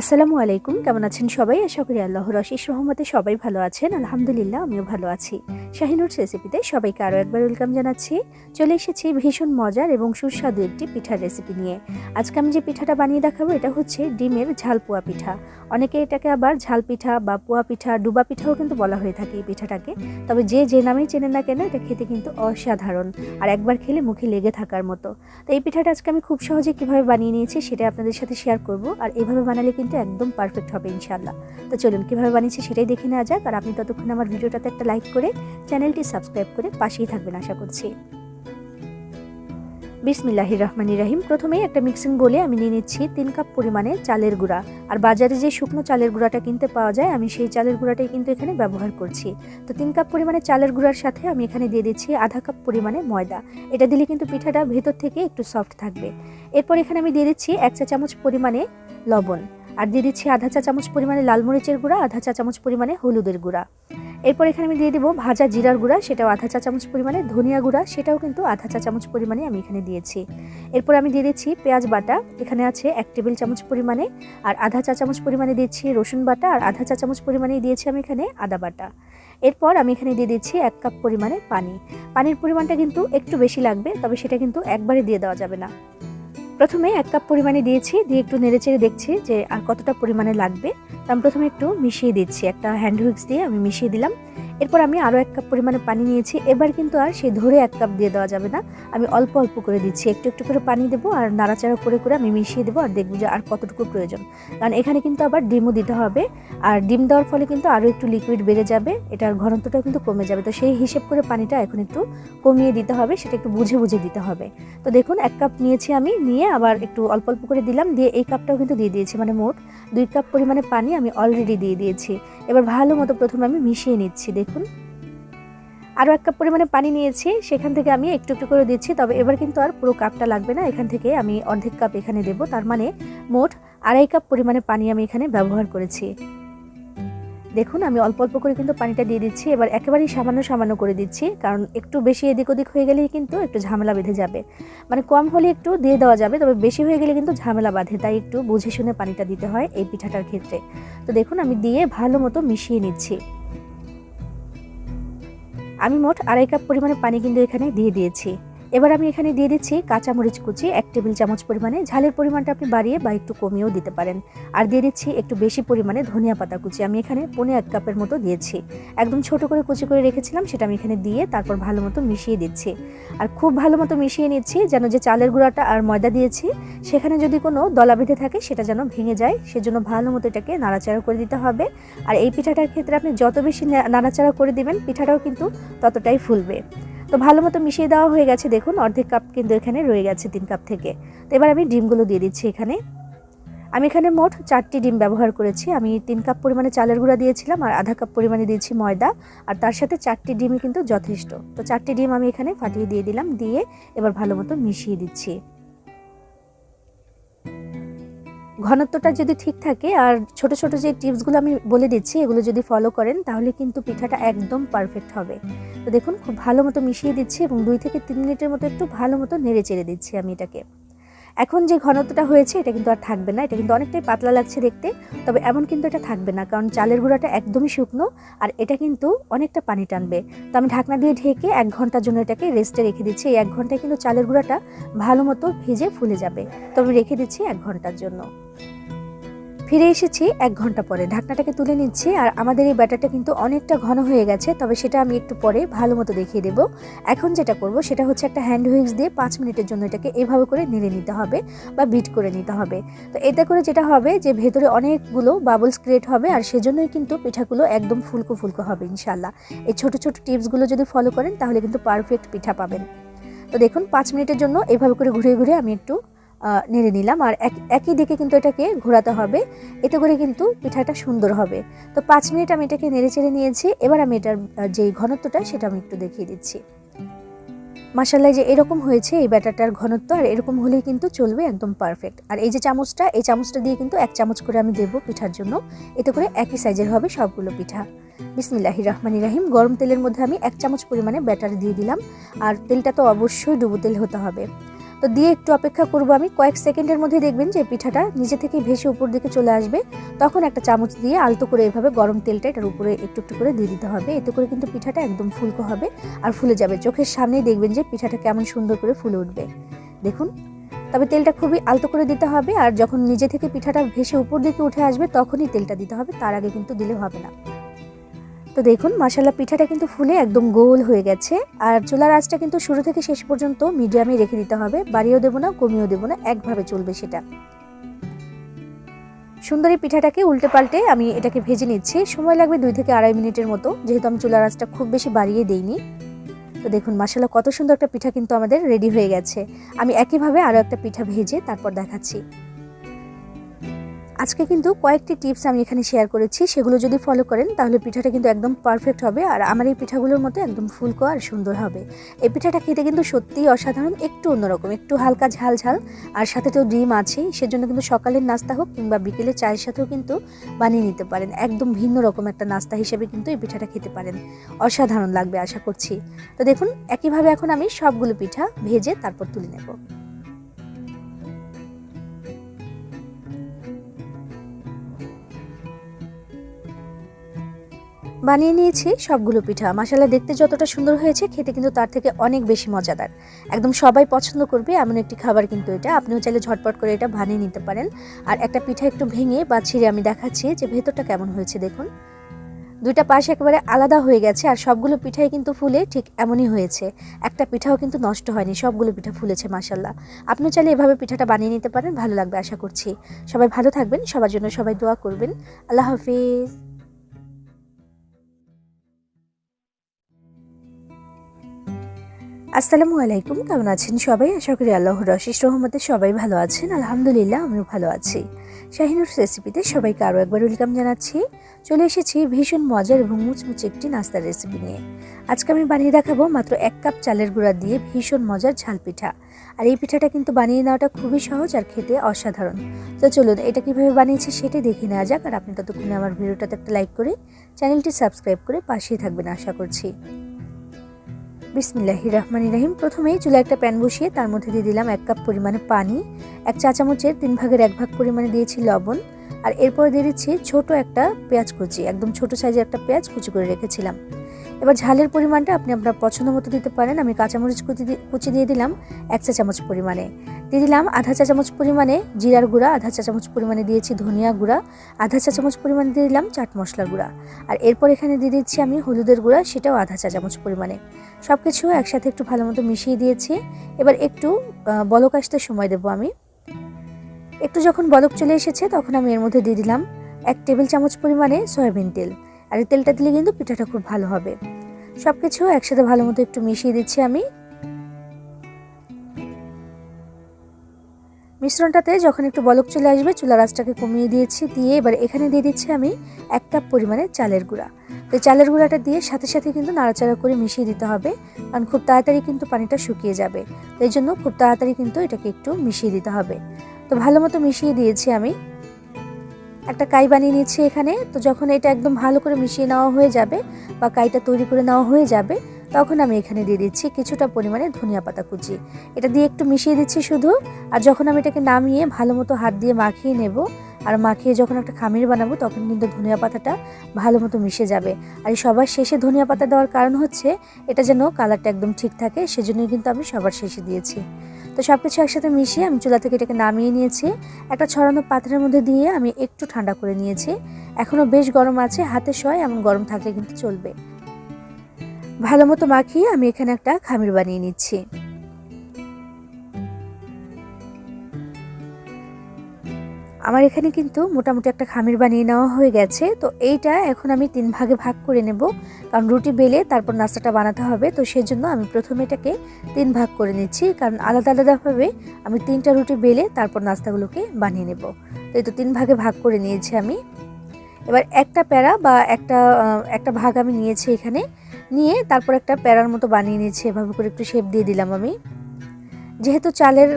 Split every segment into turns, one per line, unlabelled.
আসসালামু আলাইকুম, কেমন আছেন সবাই? আশা করি আল্লাহর অশেষ রহমতে সবাই ভালো আছেন। আলহামদুলিল্লাহ, আমিও ভালো আছি। শাহিনুর রেসিপিতে সবাইকে আরও একবার ওয়েলকাম জানাচ্ছি। চলে এসেছি ভীষণ মজার এবং সুস্বাদু একটি পিঠার রেসিপি নিয়ে। আজকে আমি যে পিঠাটা বানিয়ে দেখাবো, এটা হচ্ছে ডিমের ঝাল পোয়া পিঠা। অনেকে এটাকে আবার ঝাল পিঠা বা পোয়া পিঠা, ডুবা পিঠাও কিন্তু বলা হয়ে থাকে এই পিঠাটাকে। তবে যে যে নামেই চেনে না কেন, এটা খেতে কিন্তু অসাধারণ আর একবার খেলে মুখে লেগে থাকার মতো। তো এই পিঠাটা আজকে আমি খুব সহজে কীভাবে বানিয়ে নিয়েছি, সেটা আপনাদের সাথে শেয়ার করব। আর এভাবে বানালে কিন্তু একদম পারফেক্ট হবে ইনশাল্লাহ তো চলুন, কীভাবে বানিয়েছি সেটাই দেখে নেওয়া যাক। আর আপনি ততক্ষণ আমার ভিডিওটাতে একটা লাইক করে চ্যানেলটি সাবস্ক্রাইব করে পাশেই থাকবেন আশা করছি। বিসমিল্লাহির রহমানির রাহিম। প্রথমেই একটা মিক্সিং বলে আমি নিয়ে নিচ্ছি তিন কাপ পরিমাণে চালের গুঁড়া। আর বাজারে যে শুকনো চালের গুঁড়াটা কিনতে পাওয়া যায়, আমি সেই চালের গুঁড়াটাই কিন্তু এখানে ব্যবহার করছি। তো তিন কাপ পরিমাণে চালের গুঁড়ার সাথে আমি এখানে দিয়ে দিচ্ছি আধা কাপ পরিমাণে ময়দা। এটা দিলে কিন্তু পিঠাটা ভেতর থেকে একটু সফট থাকবে। এরপর এখানে আমি দিয়ে দিচ্ছি এক চা চামচ পরিমাণে লবণ। আর দিয়ে দিচ্ছি আধা চা চামচ পরিমাণে লাল মরিচের গুঁড়া, আধা চা চামচ পরিমাণে হলুদের গুঁড়া। এরপর এখানে আমি দিয়ে দেবো ভাজা জিরার গুঁড়া, সেটাও আধা চা চামচ পরিমাণে ধনিয়া গুঁড়া, সেটাও কিন্তু আধা চা চামচ পরিমাণে আমি এখানে দিয়েছি। এরপর আমি দিয়ে দিচ্ছি পেঁয়াজ বাটা, এখানে আছে এক টেবিল চামচ পরিমাণে, আর আধা চা চামচ পরিমাণে দিচ্ছি রসুন বাটা, আর আধা চা চামচ পরিমাণে দিয়েছি আমি এখানে আদা বাটা। এরপর আমি এখানে দিয়ে দিচ্ছি এক কাপ পরিমাণে পানি। পানির পরিমাণটা কিন্তু একটু বেশি লাগবে, তবে সেটা কিন্তু একবারে দিয়ে দেওয়া যাবে না। প্রথমে এক কাপ পরিমাণে দিয়েছি, দিয়ে একটু নেড়েচেড়ে দেখছি যে আর কতটা পরিমাণে লাগবে। তো আমি প্রথমে একটু মিশিয়ে দিচ্ছি। একটা হ্যান্ড হুইক্স দিয়ে আমি মিশিয়ে দিলাম। এরপর আমি আরও এক কাপ পরিমাণে পানি নিয়েছি। এবার কিন্তু আর সে ধরে এক কাপ দিয়ে দেওয়া যাবে না। আমি অল্প অল্প করে দিচ্ছি। একটু একটু করে পানি দেবো আর নাড়াচাড়া করে করে আমি মিশিয়ে দেবো আর দেখব যে আর কতটুকু প্রয়োজন। কারণ এখানে কিন্তু আবার ডিমও দিতে হবে। আর ডিম দেওয়ার ফলে কিন্তু আরও একটু লিকুইড বেড়ে যাবে। এটার ঘনত্বটাও কিন্তু কমে যাবে। তো সেই হিসেব করে পানিটা এখন একটু কমিয়ে দিতে হবে। সেটা একটু বুঝে বুঝে দিতে হবে। তো দেখুন, এক কাপ নিয়েছি আমি। নিয়ে আবার একটু অল্প অল্প করে দিলাম। দিয়ে এই কাপটাও কিন্তু দিয়ে দিয়েছি। মানে মোট দুই কাপ পরিমাণে পানি আমি অলরেডি দিয়ে দিয়েছি। এবার ভালো মতো প্রথমে আমি মিশিয়ে নিচ্ছি। দেখুন আরও এক কাপ পরিমাণে পানি নিয়েছি, সেখান থেকে আমি একটু একটু করে দিচ্ছি, তবে এবার কিন্তু আর পুরো কাপটা লাগবে না, এখান থেকে আমি অর্ধেক কাপ এখানে দেব, তার মানে মোট আড়াই কাপ পরিমাণে পানি আমি এখানে ব্যবহার করেছি। দেখুন, আমি অল্প অল্প করে কিন্তু পানিটা দিয়ে দিচ্ছি, এবার একেবারেই সামান্য সামান্য করে দিচ্ছি, কারণ একটু বেশি এদিক ওদিক হয়ে গেলেই কিন্তু একটু ঝামেলা বেঁধে যাবে। মানে কম হলে একটু দিয়ে দেওয়া যাবে, তবে বেশি হয়ে গেলে কিন্তু ঝামেলা বাঁধে, তাই একটু বুঝে শুনে পানিটা দিতে হয় এই পিঠাটার ক্ষেত্রে। তো দেখুন, আমি দিয়ে ভালো মতো মিশিয়ে নিচ্ছি। আমি মোট আড়াই কাপ পরিমাণে পানি কিন্তু এখানে দিয়ে দিয়েছি। এবার আমি এখানে দিয়ে দিচ্ছি কাঁচামরিচ কুচি, এক টেবিল চামচ পরিমাণে। ঝালের পরিমাণটা আপনি বাড়িয়ে বা একটু কমিয়েও দিতে পারেন। আর দিয়ে দিচ্ছি একটু বেশি পরিমাণে ধনিয়া পাতা কুচি। আমি এখানে পনে এক কাপের মতো দিয়েছি। একদম ছোট করে কুচি করে রেখেছিলাম, সেটা আমি এখানে দিয়ে তারপর ভালো মতো মিশিয়ে দিচ্ছি। আর খুব ভালো মতো মিশিয়ে নিচ্ছি, যেন যে চালের গুঁড়াটা আর ময়দা দিয়েছি, সেখানে যদি কোনো দলা বেঁধে থাকে, সেটা যেন ভেঙে যায়। সেজন্য ভালো মতো এটাকে নাড়াচাড়া করে দিতে হবে। আর এই পিঠাটার ক্ষেত্রে আপনি যত বেশি নাড়াচাড়া করে দিবেন, পিঠাটাও কিন্তু ততটাই ফুলবে। তো ভালো মতো মিশিয়ে দেওয়া হয়ে গেছে, দেখুন, অর্ধেক কাপ কিন্তু এখানে রয়ে গেছে তিন কাপ থেকে। তো এবার আমি ডিমগুলো দিয়ে দিচ্ছি এখানে। আমি এখানে মোট চারটি ডিম ব্যবহার করেছি। আমি তিন কাপ পরিমাণে চালের গুঁড়া দিয়েছিলাম আর আধা কাপ পরিমাণে দিয়েছি ময়দা। আর তার সাথে চারটি ডিমই কিন্তু যথেষ্ট। তো চারটি ডিম আমি এখানে ফাটিয়ে দিয়ে দিলাম, দিয়ে এবার ভালো মতো মিশিয়ে দিচ্ছি। ঘনত্বটা যদি ঠিক থাকে আর ছোট ছোট যে টিপসগুলো আমি বলে দিচ্ছি এগুলো যদি ফলো করেন তাহলে কিন্তু পিঠাটা একদম পারফেক্ট হবে। তো দেখুন খুব ভালো মতো মিশিয়ে দিচ্ছি এবং দুই থেকে তিন মিনিটের মতো একটু ভালো মতো নেড়ে চেড়ে দিচ্ছি আমি এটাকে। এখন যে ঘনত্বটা হয়েছে, এটা কিন্তু আর থাকবে না। এটা কিন্তু অনেকটাই পাতলা লাগছে দেখতে, তবে এমন কিন্তু এটা থাকবে না, কারণ চালের গুঁড়াটা একদমই শুকনো আর এটা কিন্তু অনেকটা পানি টানবে। তো আমি ঢাকনা দিয়ে ঢেকে এক ঘণ্টার জন্য এটাকে রেস্টে রেখে দিচ্ছি। এই এক ঘন্টায় কিন্তু চালের গুঁড়াটা ভালো মতো ভিজে ফুলে যাবে। তবে রেখে দিচ্ছি এক ঘণ্টার জন্য। ফিরে এসেছি এক ঘণ্টা পরে। ঢাকনাটাকে তুলে নিচ্ছি আর আমাদের এই ব্যাটারটা কিন্তু অনেকটা ঘন হয়ে গেছে, তবে সেটা আমি একটু পরে ভালো মতো দেখিয়ে দেবো। এখন যেটা করব সেটা হচ্ছে একটা হ্যান্ড হুইক্স দিয়ে পাঁচ মিনিটের জন্য এটাকে এভাবে করে নেড়ে নিতে হবে বা বিট করে নিতে হবে। তো এতে করে যেটা হবে যে ভেতরে অনেকগুলো বাবলস ক্রিয়েট হবে আর সেজন্যই কিন্তু পিঠাগুলো একদম ফুলকো ফুলকো হবে ইনশাল্লাহ এই ছোট ছোট টিপসগুলো যদি ফলো করেন তাহলে কিন্তু পারফেক্ট পিঠা পাবেন। তো দেখুন, পাঁচ মিনিটের জন্য এভাবে করে ঘুরে ঘুরে আমি একটু নেড়ে নিলাম। আর একই দিকে কিন্তু এটাকে ঘোরাতে হবে। এতে করে কিন্তু পিঠাটা সুন্দর হবে। তো পাঁচ মিনিট আমি এটাকে নেড়ে চেড়ে নিয়েছি। এবার আমি এটার যেই ঘনত্বটা, সেটা আমি একটু দেখিয়ে দিচ্ছি। মাসাল্লাহ যে এরকম হয়েছে, এই ব্যাটারটার ঘনত্ব। আর এরকম হলেই কিন্তু চলবে একদম পারফেক্ট আর এই যে চামচটা, এই চামচটা দিয়ে কিন্তু এক চামচ করে আমি দেবো পিঠার জন্য। এতে করে একই সাইজের হবে সবগুলো পিঠা। বিসমিল্লাহি রহমানি রাহিম। গরম তেলের মধ্যে আমি এক চামচ পরিমাণে ব্যাটার দিয়ে দিলাম। আর তেলটা তো অবশ্যই ডুবো তেল হতে হবে। তো দিয়ে একটু অপেক্ষা করব আমি। কয়েক সেকেন্ডের মধ্যে দেখবেন যে পিঠাটা নিজে থেকে ভেসে উপর দিকে চলে আসবে। তখন একটা চামচ দিয়ে আলতো করে এভাবে গরম তেলটা এটার উপরে একটু একটু করে দিয়ে দিতে হবে। এতে করে কিন্তু পিঠাটা একদম ফুলকো হবে আর ফুলে যাবে। চোখের সামনেই দেখবেন যে পিঠাটা কেমন সুন্দর করে ফুলে উঠবে। দেখুন, তবে তেলটা খুবই আলতো করে দিতে হবে আর যখন নিজে থেকে পিঠাটা ভেসে উপর দিকে উঠে আসবে তখনই তেলটা দিতে হবে। তার আগে কিন্তু দিলে হবে না। তো দেখুন মশালা পিঠাটা কিন্তু ফুলে একদম গোল হয়ে গেছে। আর চুলার আঁচটা কিন্তু শুরু থেকে শেষ পর্যন্ত মিডিয়ামে রেখে দিতে হবে। বাড়িয়েও দেবো না, কমিয়েও দেবো না, একভাবে চলবে সেটা। সুন্দরী পিঠাটাকে উল্টে পাল্টে আমি এটাকে ভেজে নিচ্ছি। সময় লাগবে দুই থেকে আড়াই মিনিটের মতো, যেহেতু আমি চুলার আঁচটা খুব বেশি বাড়িয়ে দেইনি। তো দেখুন মশালা কত সুন্দর একটা পিঠা কিন্তু আমাদের রেডি হয়ে গেছে। আমি একইভাবে আরও একটা পিঠা ভেজে তারপর দেখাচ্ছি। আজকে কিন্তু কয়েকটি টিপস আমি এখানে শেয়ার করেছি, সেগুলো যদি ফলো করেন তাহলে পিঠাটা কিন্তু একদম পারফেক্ট হবে আর আমার এই পিঠাগুলোর মতো একদম ফুলকো আর সুন্দর হবে। এই পিঠাটা খেতে কিন্তু সত্যিই অসাধারণ, একটু অন্যরকম, একটু হালকা ঝাল ঝাল আর সাথে তো ডিম আছেই, সেজন্য কিন্তু সকালের নাস্তা হোক কিংবা বিকেলে চায়ের সাথেও কিন্তু বানিয়ে নিতে পারেন। একদম ভিন্ন রকম একটা নাস্তা হিসেবে কিন্তু এই পিঠাটা খেতে পারেন। অসাধারণ লাগবে আশা করছি। তো দেখুন, একইভাবে এখন আমি সবগুলো পিঠা ভেজে তারপর তুলে নেব। বানিয়ে নিয়েছি সবগুলো পিঠা। মশালা দেখতে যতটা সুন্দর হয়েছে, খেতে কিন্তু তার থেকে অনেক বেশি মজাদার। একদম সবাই পছন্দ করবে, এমন একটি খাবার কিন্তু এটা। আপনিও চাইলে ঝটপট করে এটা বানিয়ে নিতে পারেন। আর একটা পিঠা একটু ভেঙে বা ছিঁড়ে আমি দেখাচ্ছি, যে ভেতরটা কেমন হয়েছে দেখুন। দুইটা পাশ একেবারে আলাদা হয়ে গেছে, আর সবগুলো পিঠাই কিন্তু ফুলে ঠিক এমনই হয়েছে। একটা পিঠাও কিন্তু নষ্ট হয়নি, সবগুলো পিঠা ফুলেছে মাসাল্লাহ আপনি চাইলে এভাবে পিঠাটা বানিয়ে নিতে পারেন, ভালো লাগবে আশা করছি। সবাই ভালো থাকবেন, সবার জন্য সবাই দোয়া করবেন। আল্লাহ হাফিজ। আসসালামু আলাইকুম, কেমন আছেন সবাই? আশা করি আল্লাহর অশেষ রহমতে সবাই ভালো আছেন। আলহামদুলিল্লাহ, আমিও ভালো আছি। শাহিনুর রেসিপিতে সবাইকে আরও একবার ওয়েলকাম জানাচ্ছি। চলে এসেছি ভীষণ মজার এবং মুচমুচে একটি নাস্তার রেসিপি নিয়ে। আজকে আমি বানিয়ে দেখাবো মাত্র এক কাপ চালের গুঁড়া দিয়ে ভীষণ মজার ঝাল পিঠা। আর এই পিঠাটা কিন্তু বানিয়ে নেওয়াটা খুবই সহজ আর খেতে অসাধারণ। তো চলুন, এটা কীভাবে বানিয়েছি সেটাই দেখে নেওয়া যাক। আর আপনি ততক্ষণে আমার ভিডিওটাতে একটা লাইক করে চ্যানেলটি সাবস্ক্রাইব করে পাশেই থাকবেন, আশা করছি। বিসমিল্লাহি রহমান রাহিম। প্রথমেই চুলা একটা প্যান বসিয়ে তার মধ্যে দিয়ে দিলাম এক কাপ পরিমাণে পানি, এক চা চামচের তিন ভাগের এক ভাগ পরিমাণে দিয়েছি লবণ, আর এরপর দিয়ে দিচ্ছি ছোটো একটা পেঁয়াজ কুচি, একদম ছোট সাইজের একটা পেঁয়াজ কুচি করে রেখেছিলাম। এবার ঝালের পরিমাণটা আপনি আপনার পছন্দ মতো দিতে পারেন। আমি কাঁচামরিচ কুচি কুচি দিয়ে দিলাম এক চা চামচ পরিমাণে। দিয়ে দিলাম আধা চা চামচ পরিমাণে জিরার গুঁড়া, আধা চা চামচ পরিমাণে দিয়েছি ধনিয়া গুঁড়া, আধা চা চামচ পরিমাণে দিয়ে দিলাম চাট মশলার গুঁড়া। আর এরপর এখানে দিয়ে দিচ্ছি আমি হলুদের গুঁড়া, সেটাও আধা চা চামচ পরিমাণে। সব কিছু একসাথে একটু ভালো মতো মিশিয়ে দিয়েছি। এবার একটু বলক আসতে সময় দেবো আমি। একটু যখন বলক চলে এসেছে, তখন আমি এর মধ্যে দিয়ে দিলাম এক টেবিল চামচ পরিমাণে সয়াবিন তেল। আর এই তেলটা দিলে কিন্তু পিঠাটা খুব ভালো হবে। সব কিছু একসাথে ভালো মতো একটু মিশিয়ে দিচ্ছি আমি। মিশ্রণটাতে যখন একটু বলক চলে আসবে চুলা রাসটাকে কমিয়ে দিয়েছি, দিয়ে এবার এখানে দিয়ে দিচ্ছি আমি এক কাপ পরিমাণে চালের গুঁড়া। তো চালের গুঁড়াটা দিয়ে সাথে সাথে কিন্তু নাড়াচাড়া করে মিশিয়ে দিতে হবে, কারণ খুব তাড়াতাড়ি কিন্তু পানিটা শুকিয়ে যাবে। তো এই জন্য খুব তাড়াতাড়ি কিন্তু এটাকে একটু মিশিয়ে দিতে হবে। তো ভালো মতো মিশিয়ে দিয়েছি আমি। একটা কাই বানিয়ে নিচ্ছি এখানে। তো যখন এটা একদম ভালো করে মিশিয়ে নেওয়া হয়ে যাবে বা কাইটা তৈরি করে নেওয়া হয়ে যাবে, তখন আমি এখানে দিয়ে দিচ্ছি কিছুটা পরিমাণে ধনিয়া পাতা কুচি। এটা দিয়ে একটু মিশিয়ে দিচ্ছি শুধু। আর যখন আমি এটাকে নামিয়ে ভালো মতো হাত দিয়ে মাখিয়ে নেব, আর মাখিয়ে যখন একটা খামির বানাবো, তখন কিন্তু ধনিয়া পাতাটা ভালো মতো মিশে যাবে। আর সবার শেষে ধনিয়া পাতা দেওয়ার কারণ হচ্ছে, এটা যেন কালারটা একদম ঠিক থাকে, সেজন্যই কিন্তু আমি সবার শেষে দিয়েছি। তো সব কিছু একসাথে মিশিয়ে আমি চুলা থেকে এটাকে নামিয়ে নিয়েছি। একটা ছড়ানো পাত্রের মধ্যে দিয়ে আমি একটু ঠান্ডা করে নিয়েছি। এখনও বেশ গরম আছে, হাতে শয়, এমন গরম থাকলে কিন্তু চলবে। ভালো মতো মাখিয়ে আমি এখানে একটা খামির বানিয়ে নিচ্ছি। আমার এখানে কিন্তু মোটামুটি একটা খামির বানিয়ে নেওয়া হয়ে গেছে। তো এইটা এখন আমি তিন ভাগে ভাগ করে নেব। কারণ রুটি বেলে তারপর নাস্তাটা বানাতে হবে। তো সেই জন্য আমি প্রথমে এটাকে তিন ভাগ করে নিচ্ছি। কারণ আলাদা আলাদাভাবে আমি তিনটা রুটি বেলে তারপর নাস্তাগুলোকে বানিয়ে নেব। তো এই তো তিন ভাগে ভাগ করে নিয়েছি আমি। এবার একটা প্যারা বা একটা একটা ভাগ আমি নিয়েছি এখানে। নিয়ে তারপর একটা প্যারার মতো বানিয়ে নিয়েছি। এভাবে করে একটু শেপ দিয়ে দিলাম আমি। যেহেতু চালের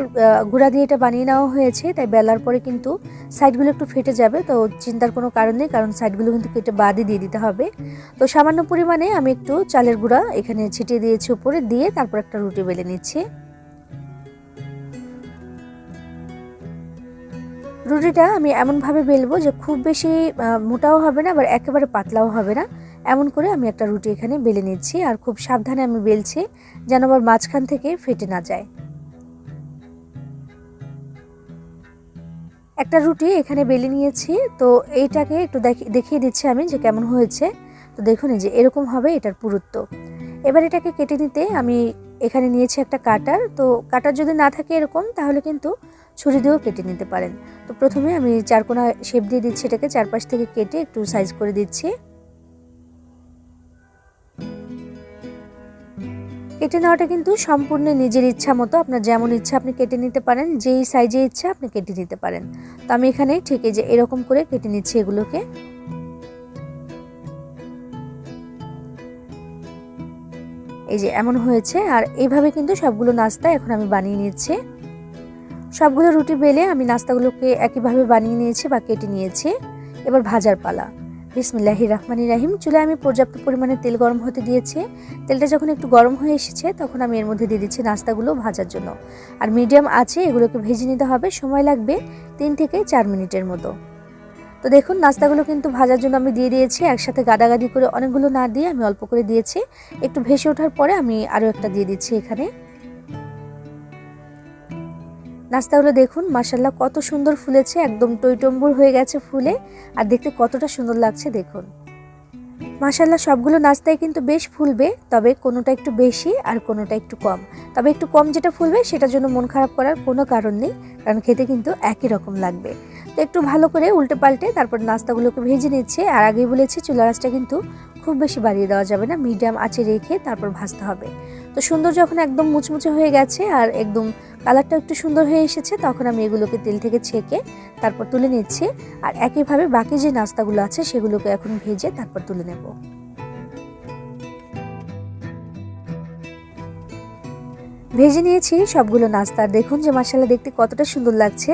গুঁড়া দিয়ে এটা বানিয়ে নেওয়া হয়েছে, তাই বেলার পরে কিন্তু সাইডগুলো একটু ফেটে যাবে, তো চিন্তার কোনো কারণ নেই, কারণ সাইডগুলো কিন্তু কেটে বাদই দিয়ে দিতে হবে। তো সামান্য পরিমাণে আমি একটু চালের গুঁড়া এখানে ছিটিয়ে দিয়েছি উপরে, দিয়ে তারপর একটা রুটি বেলে নিচ্ছি। রুটিটা আমি এমনভাবে বেলবো যে খুব বেশি মোটাও হবে না, আবার একেবারে পাতলাও হবে না। এমন করে আমি একটা রুটি এখানে বেলে নিচ্ছি, আর খুব সাবধানে আমি বেলছি, যেন আবার মাঝখান থেকে ফেটে না যায়। একটা রুটি এখানে বেলে নিয়েছি, তো এইটাকে একটু দেখি- দেখিয়ে দিচ্ছি আমি যে কেমন হয়েছে। তো দেখুন এই যে, এরকম হবে এটার পুরুত্ব। এবার এটাকে কেটে নিতে আমি এখানে নিয়েছি একটা কাটার। তো কাটার যদি না থাকে এরকম, তাহলে কিন্তু ছুরি দিয়েও কেটে নিতে পারেন। তো প্রথমে আমি চারকোনা শেপ দিয়ে দিচ্ছি এটাকে, চারপাশ থেকে কেটে একটু সাইজ করে দিচ্ছি। কেটে নেওয়াটা কিন্তু সম্পূর্ণ নিজের ইচ্ছা মতো। আপনার যেমন ইচ্ছা আপনি কেটে নিতে পারেন, যেই সাইজে ইচ্ছা আপনি কেটে নিতে পারেন। তো আমি এখানে ঠিক এই যে এরকম করে কেটে নিচ্ছি এগুলোকে। এই যে এমন হয়েছে, আর এইভাবে কিন্তু সবগুলো নাস্তা এখন আমি বানিয়ে নিচ্ছি। সবগুলো রুটি বেলে আমি নাস্তাগুলোকে একইভাবে বানিয়ে নিয়েছি বা কেটে নিয়েছি। এবার ভাজার পালা। বিসমিল্লাহি রহমানি রাহিম। চুলে আমি পর্যাপ্ত পরিমাণে তেল গরম হতে দিয়েছি। তেলটা যখন একটু গরম হয়ে এসেছে, তখন আমি এর মধ্যে দিয়ে দিচ্ছি নাস্তাগুলো ভাজার জন্য। আর মিডিয়াম আছে এগুলোকে ভেজে নিতে হবে। সময় লাগবে তিন থেকে চার মিনিটের মতো। তো দেখুন, নাস্তাগুলো কিন্তু ভাজার জন্য আমি দিয়ে দিয়েছি। একসাথে গাদাগাদি করে অনেকগুলো না দিয়ে আমি অল্প করে দিয়েছি। একটু ভেসে ওঠার পরে আমি আরও একটা দিয়ে দিচ্ছি এখানে। নাস্তাগুলো দেখুন মাসাল্লাহ কত সুন্দর ফুলেছে, একদম টইটম্বুর হয়ে গেছে ফুলে, আর দেখতে কতটা সুন্দর লাগছে দেখুন। মাসাল্লাহ সবগুলো নাস্তায় কিন্তু বেশ ফুলবে, তবে কোনোটা একটু বেশি আর কোনোটা একটু কম। তবে একটু কম যেটা ফুলবে, সেটার জন্য মন খারাপ করার কোনো কারণ নেই, কারণ খেতে কিন্তু একই রকম লাগবে। তো একটু ভালো করে উল্টে পাল্টে তারপর নাস্তাগুলোকে ভেজে নিচ্ছে, আর আগেই বলেছি চুলা রাসটা কিন্তু খুব বেশি বাড়িয়ে দেওয়া যাবে না। মিডিয়াম আঁচে রেখে তারপর ভাজতে হবে। তো সুন্দর যখন একদম মুচমুচে হয়ে গেছে আর একদম কালারটা একটু সুন্দর হয়ে এসেছে, তখন আমি এগুলোকে তেল থেকে ছেঁকে তারপর তুলে নিচ্ছি। আর একইভাবে বাকি যে নাস্তাগুলো আছে, সেগুলোকে এখন ভেজে তারপর তুলে নেব। ভেজে নিয়েছি সবগুলো নাস্তা। দেখুন যে মশালা দেখতে কতটা সুন্দর লাগছে।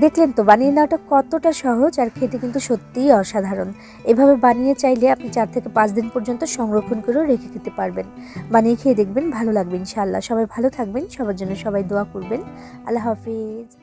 দেখলেন তো, বানিয়ে নেওয়াটা কতটা সহজ আর খেতে কিন্তু সত্যিই অসাধারণ। এভাবে বানিয়ে চাইলে আপনি চার থেকে পাঁচ দিন পর্যন্ত সংরক্ষণ করেও রেখে খেতে পারবেন। বানিয়ে খেয়ে দেখবেন, ভালো লাগবে ইনশাআল্লাহ। সবাই ভালো থাকবেন, সবার জন্য সবাই দোয়া করবেন। আল্লাহ হাফিজ।